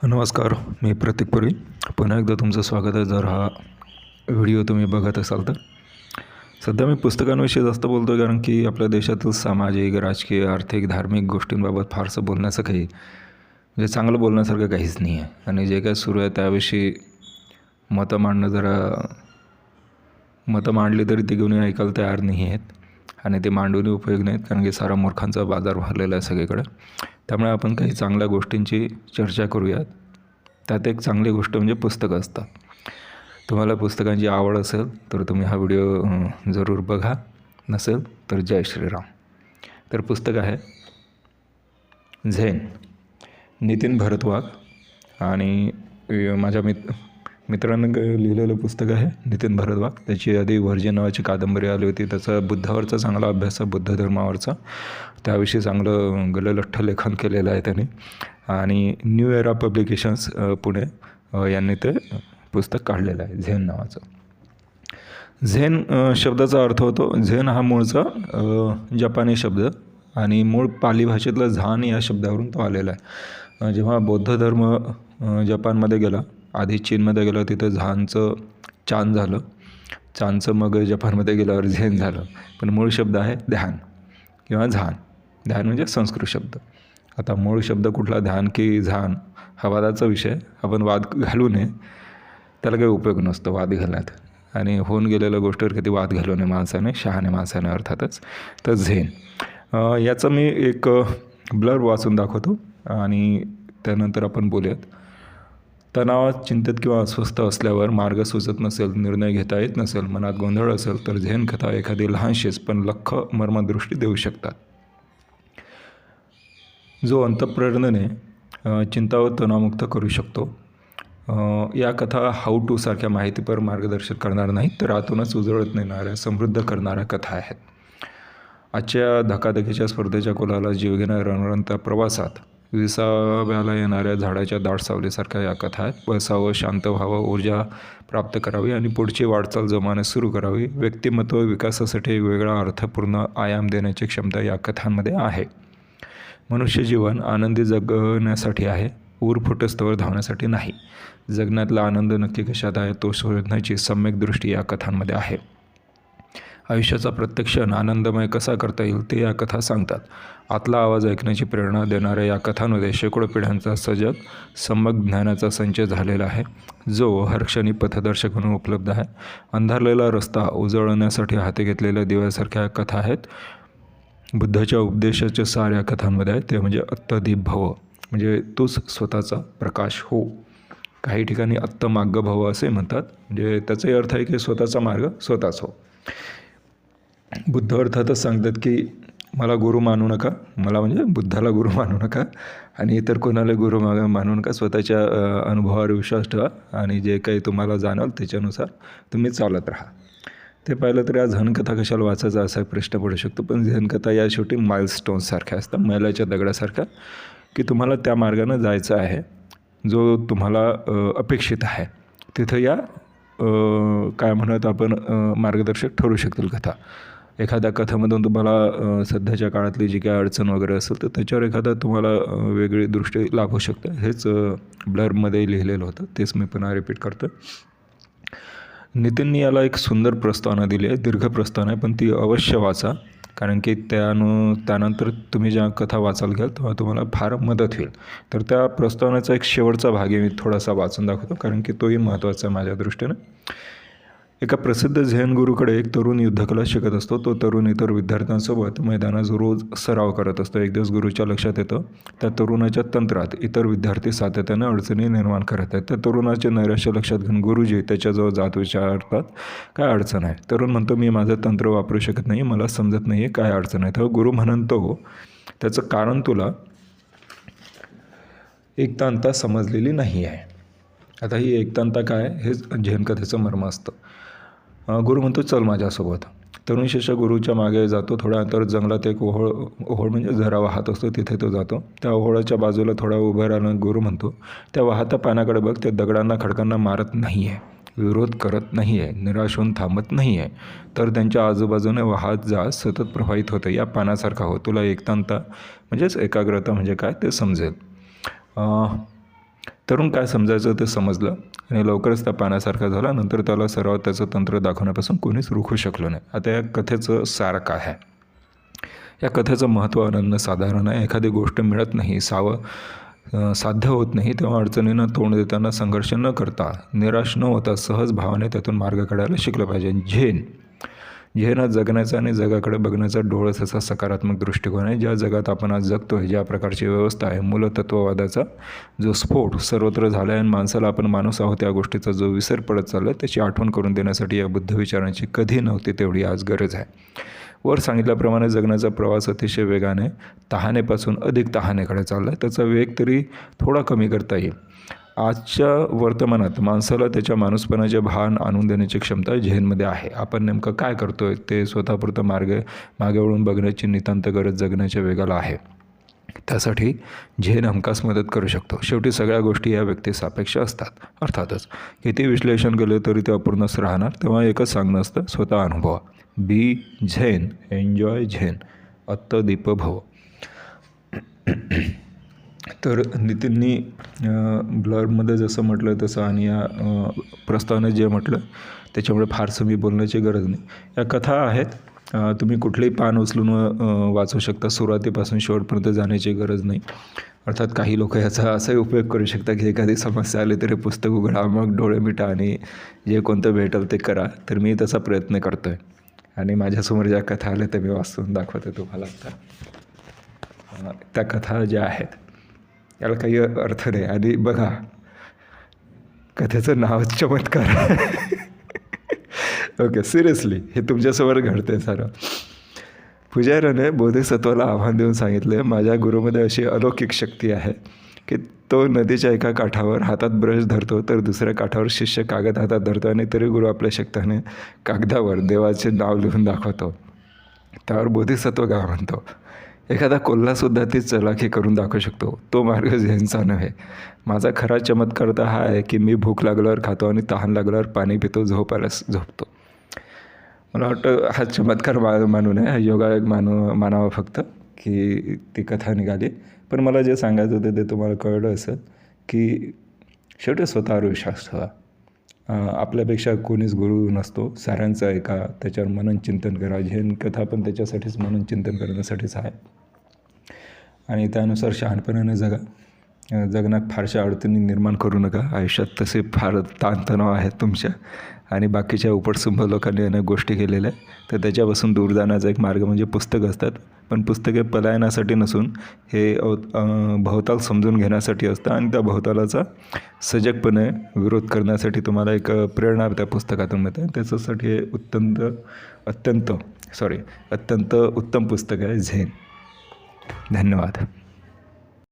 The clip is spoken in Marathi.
नमस्कार मी प्रतीक पुरी पुन्हा एकदा तुमचं स्वागत आहे. जर हा व्हिडिओ तुम्ही बघत असाल तर. सध्या मी पुस्तकांविषयी जास्त बोलतो आहे कारण की आपल्या देशातील सामाजिक राजकीय आर्थिक धार्मिक गोष्टींबाबत फारसं बोलण्याचं काही म्हणजे चांगलं बोलण्यासारखं काहीच नाही आहे आणि जे काय सुरू आहे त्याविषयी मतं मांडणं जरा मतं मांडली तरी ती घेऊन ऐकायला तयार नाही आहेत आणि ते मांडूनही उपयोग नाहीत कारण की सारा मूर्खांचा बाजार भरलेला आहे सगळीकडे. त्यामुळे आपण काही चांगल्या गोष्टींची चर्चा करूयात. त्यात एक चांगली गोष्ट म्हणजे पुस्तकं असतात. तुम्हाला पुस्तकांची आवड असेल तर तुम्ही हा व्हिडिओ जरूर बघा. नसेल तर जय श्रीराम. तर पुस्तक आहे झेन. नितीन भरतवाग आणि माझ्या मित मित्रांनो ग- लिहिलेलं पुस्तक आहे नितीन भरतवाग त्याची आधी व्हर्जन नावाची कादंबरी आली होती. त्याचा बुद्धावरचा चांगला अभ्यास आहे बुद्ध धर्मावरचा. त्याविषयी चांगलं गललठ्ठ लेखन केलेलं आहे त्याने. आणि न्यू एरा पब्लिकेशन्स पुणे यांनी ते पुस्तक काढलेलं आहे झेन नावाचं. झेन शब्दाचा अर्थ होतो झेन हा मूळचा जपानी शब्द. आणि मूळ पाली भाषेतला झान या शब्दावरून तो आलेला आहे. जेव्हा बौद्ध धर्म जपानमध्ये गेला आधी चीनमध्ये गेलो तिथं झानचं चान झालं. चानचं मग जपानमध्ये गेल्यावर झेन झालं. पण मूळ शब्द आहे ध्यान किंवा झान. ध्यान म्हणजे संस्कृत शब्द. आता मूळ शब्द कुठला ध्यान की झान हा वादाचा विषय आपण वाद घालू नये. त्याला काही उपयोग नसतो वाद घालण्यात. आणि होऊन गेलेल्या गोष्टीवर कधी वाद घालू नये माणसाने शहाणे माणसाने अर्थातच. तर झेन. याचं मी एक ब्लर वाचून दाखवतो. आणि त्यानंतर आपण बोलूयात. तणावात चिंतित किंवा अस्वस्थ असल्यावर मार्ग सुचत नसेल निर्णय घेता येत नसेल मनात गोंधळ असेल तर झेन कथा एखादी लहानशीच पण लख मर्मदृष्टी देऊ शकतात. जो अंतप्रेरणेने चिंता व तणावमुक्त करू शकतो. या कथा हाऊ टू सारख्या माहितीपर मार्गदर्शन करणार नाहीत तर आतूनच उजळत नेणाऱ्या समृद्ध करणाऱ्या कथा आहेत. आजच्या धकाधकीच्या स्पर्धेच्या कोलाला जीव घेणाऱ्या रणरणत्या प्रवासात विसाव्याला येणाऱ्या झाडाच्या दाट सावलीसारख्या या कथा आहेत बसावं शांत व्हावं ऊर्जा प्राप्त करावी आणि पुढची वाटचाल जोमाने सुरू करावी. व्यक्तिमत्व विकासासाठी एक वेगळा अर्थपूर्ण आयाम देण्याची क्षमता या कथांमध्ये आहे. मनुष्य जीवन आनंदी जगण्यासाठी आहे ऊर फुटस्तवर धावण्यासाठी नाही. जगण्यातला आनंद नक्की कशात आहे तो शोधण्याची सम्यक दृष्टी या कथांमध्ये आहे. आयुष्याचा प्रत्येक क्षण आनंदमय कसा करता येईल ते या कथा सांगतात. आतला आवाज ऐकण्याची प्रेरणा देणाऱ्या या कथांमध्ये शेकडो पिढ्यांचा सजग सम्यक ज्ञानाचा संचय झालेला आहे. जो हर क्षणी पथदर्शक म्हणून उपलब्ध आहे. अंधारलेला रस्ता उजळण्यासाठी हाती घेतलेल्या दिव्यासारख्या कथा आहेत. बुद्धाच्या उपदेशाचे सार या कथांमध्ये आहे ते म्हणजे अत्तदीप भव म्हणजे तूच स्वतःचा प्रकाश हो. काही ठिकाणी अत्त मार्ग भव असे म्हणतात. म्हणजे त्याचाही अर्थ आहे की स्वतःचा मार्ग स्वतःच हो. बुद्ध अर्थातच सांगतात की मला गुरु मानू नका. मला म्हणजे बुद्धाला गुरु मानू नका. आणि इतर कोणाला गुरु मा मानू नका. स्वतःच्या अनुभवावर विश्वास ठेवा. आणि जे काही तुम्हाला जाणवल त्याच्यानुसार तुम्ही चालत राहा. ते पाहिलं तर या झनकथा कशाला वाचायचा असा प्रश्न पडू शकतो. पण झनकथा या शेवटी माइलस्टोन्ससारख्या असतात. मैलाच्या दगडासारख्या. की तुम्हाला त्या मार्गानं जायचं आहे. जो तुम्हाला अपेक्षित आहे. तिथं या काय म्हणत आपण मार्गदर्शक ठरू शकतील कथा. एखाद्या कथेमधून तुम्हाला सध्याच्या काळातली जी काय अडचण वगैरे असेल तर त्याच्यावर एखादा तुम्हाला वेगळी दृष्टी लाभू शकतं. हेच ब्लरमध्ये लिहिलेलं होतं. तेच मी पुन्हा रिपीट करतो. नितीननी याला एक सुंदर प्रस्तावना दिली आहे. दीर्घ प्रस्तावना आहे पण ती अवश्य वाचा. कारण की त्यानु त्यानंतर तुम्ही ज्या कथा वाचाल घ्याल तेव्हा तुम्हाला फार मदत होईल. तर त्या प्रस्तावनेचा एक शेवटचा भाग आहे मी थोडासा वाचून दाखवतो. कारण की तोही महत्त्वाचा आहे माझ्या दृष्टीनं. एका प्रसिद्ध झेन गुरुकडे एक तरुण युद्धकला शिकत असतो. तो तरुण इतर विद्यार्थ्यांसोबत मैदानात रोज सराव करत असतो. एक दिवस गुरुच्या लक्षात येतं त्या तरुणाच्या तंत्रात इतर विद्यार्थी सातत्याने अडचणी निर्माण करत आहेत. त्या तरुणाचे नैराश्य लक्षात घेऊन गुरुजी त्याच्याजवळ जात विचारतात काय अडचण आहे? तरुण म्हणतो मी माझं तंत्र वापरू शकत नाही मला समजत नाही आहे काय अडचण आहे. तर गुरु म्हणतो त्याचं कारण तुला एकतांता समजलेली नाही आहे. आता ही एकतांता काय? हेच झेन कथेचं मर्म असतं. गुरु म्हणतो चल माझ्यासोबत. तरुण शिष्य गुरुच्या मागे जातो थोड्या अंतर जंगलात एक ओहोळ ओहोळ म्हणजे झरा वाहत असतो तिथे तो जातो. त्या ओहोळाच्या बाजूला थोडा उभं राहणं गुरु म्हणतो. त्या वाहत्या पाण्याकडे बघ त्या दगडांना खडकांना मारत नाही आहे विरोध करत नाही आहे निराश होऊन थांबत नाही आहे तर त्यांच्या आजूबाजूने वाहत जा सतत प्रवाहित होतं. या पाण्यासारखा हो तुला एकतांता म्हणजेच एकाग्रता म्हणजे काय ते समजेल. तरुण काय समजायचं ते समजलं. आणि लवकरच त्या पाण्यासारखा झाला. नंतर त्याला सराव त्याचं तंत्र दाखवण्यापासून कोणीच रोखू शकलो नाही. आता या कथेचं सार काय आहे? या कथेचं महत्त्व अनन्यसाधारण आहे. एखादी गोष्ट मिळत नाही सावं साध्य होत नाही तेव्हा अडचणींना तोंड देताना संघर्ष न करता निराश न होता सहज भावाने त्यातून मार्ग काढायला शिकलं पाहिजे. झेन झेन जगण्याचा आणि जगाकडे बघण्याचा डोळस असा सकारात्मक दृष्टिकोन आहे. ज्या जगात आपण आज जगतो आहे ज्या प्रकारची व्यवस्था आहे मूलतत्ववादाचा जो स्फोट सर्वत्र झाला आहे आणि माणसाला आपण माणूस आहोत या गोष्टीचा जो विसर पडत चालला आहे त्याची आठवण करून देण्यासाठी या बुद्ध विचारांची कधी नव्हती तेवढी आज गरज आहे. वर सांगितल्याप्रमाणे जगण्याचा प्रवास अतिशय वेगाने तहानेपासून अधिक तहानेकडे चालला आहे त्याचा वेग तरी थोडा कमी करता येईल. आजच्या वर्तमानात माणसाला त्याच्या माणूसपणाचे भान आणून देण्याची क्षमता झेनमध्ये आहे. आपण नेमकं काय करतो आहे ते स्वतःपुरतं मार्ग मागे वळून बघण्याची नितांत गरज जगण्याच्या वेगाला आहे. त्यासाठी झेन हमखास मदत करू शकतो. शेवटी सगळ्या गोष्टी या व्यक्ती सापेक्ष असतात. अर्थातच किती विश्लेषण केले तरी ते अपूर्णच राहणार तेव्हा एकच सांगणं असतं स्वतः अनुभवा. Be zen. Enjoy zen. अत्त दीप भव तर नितीननी ब्लरमध्ये जसं म्हटलं तसं आणि या प्रस्तावने जे म्हटलं त्याच्यामुळे फारसं मी बोलण्याची गरज नाही. या कथा आहेत. तुम्ही कुठलेही पान उचलून वाचू शकता. सुरुवातीपासून शेवटपर्यंत जाण्याची गरज नाही. अर्थात काही लोक याचा असाही उपयोग करू शकता की एखादी समस्या आली तरी पुस्तक उघडा मग डोळे मिटा आणि जे कोणतं भेटेल ते करा. तर मी तसा प्रयत्न करतो आहे आणि माझ्यासमोर ज्या कथा आल्या त्या मी वाचून दाखवते तुम्हाला आता. त्या कथा ज्या आहेत याला काही अर्थ नाही आणि बघा कथेचं नावच चमत्कार. ओके सिरियसली हे तुमच्यासमोर घडते सारं. पुजाऱ्याने बोधिसत्वाला आव्हान देऊन सांगितले माझ्या गुरुमध्ये अशी अलौकिक शक्ती आहे की तो नदीच्या एका काठावर हातात ब्रश धरतो तर दुसऱ्या काठावर शिष्य कागद हातात धरतो आणि तरी गुरु आपल्या शक्ताने कागदावर देवाचे नाव लिहून दाखवतो. त्यावर बोधिसत्व गा म्हणतो. एखादा कोल्हासुद्धा ती चलाखी करून दाखवू शकतो. तो मार्ग झेनचा नव्हे. माझा खरा चमत्कार तर हा आहे की मी भूक लागल्यावर खातो आणि तहान लागल्यावर पाणी पितो झोपायला झोपतो. मला वाटतं हा चमत्कार मा मानू नये. हा योगायोग मानू मानावा फक्त की ती कथा निघाली. पण मला जे सांगायचं होतं ते तुम्हाला कळलं असेल की शेवटी स्वतःवर विश्वास ठेवा आपल्यापेक्षा कोणीच गुरु नसतो. साऱ्यांचा ऐका. त्याच्यावर मनन चिंतन करा. झेन कथा पण त्याच्यासाठीच मनन चिंतन करण्यासाठीच आहे. आणि त्यानुसार शहाणपणाने जगा. जगण्यात फारशा अडचणी निर्माण करू नका. आयुष्यात तसे फार ताणतणाव आहेत तुमच्या. आणि बाकीच्या उपटसुंभ लोकांनी अनेक गोष्टी केलेल्या आहेत. तर त्याच्यापासून दूर जाण्याचा एक मार्ग म्हणजे पुस्तक असतात. पण पुस्तके पलायनासाठी नसून हे अव- भोवताल भवताल समजून घेण्यासाठी असतं आणि त्या भवतालाचा सजगपणे विरोध करण्यासाठी तुम्हाला एक प्रेरणा त्या पुस्तकातून मिळते. त्याच्यासाठी हे अत्यंत अत्यंत सॉरी अत्यंत उत्तम पुस्तक आहे झेन. धन्यवाद.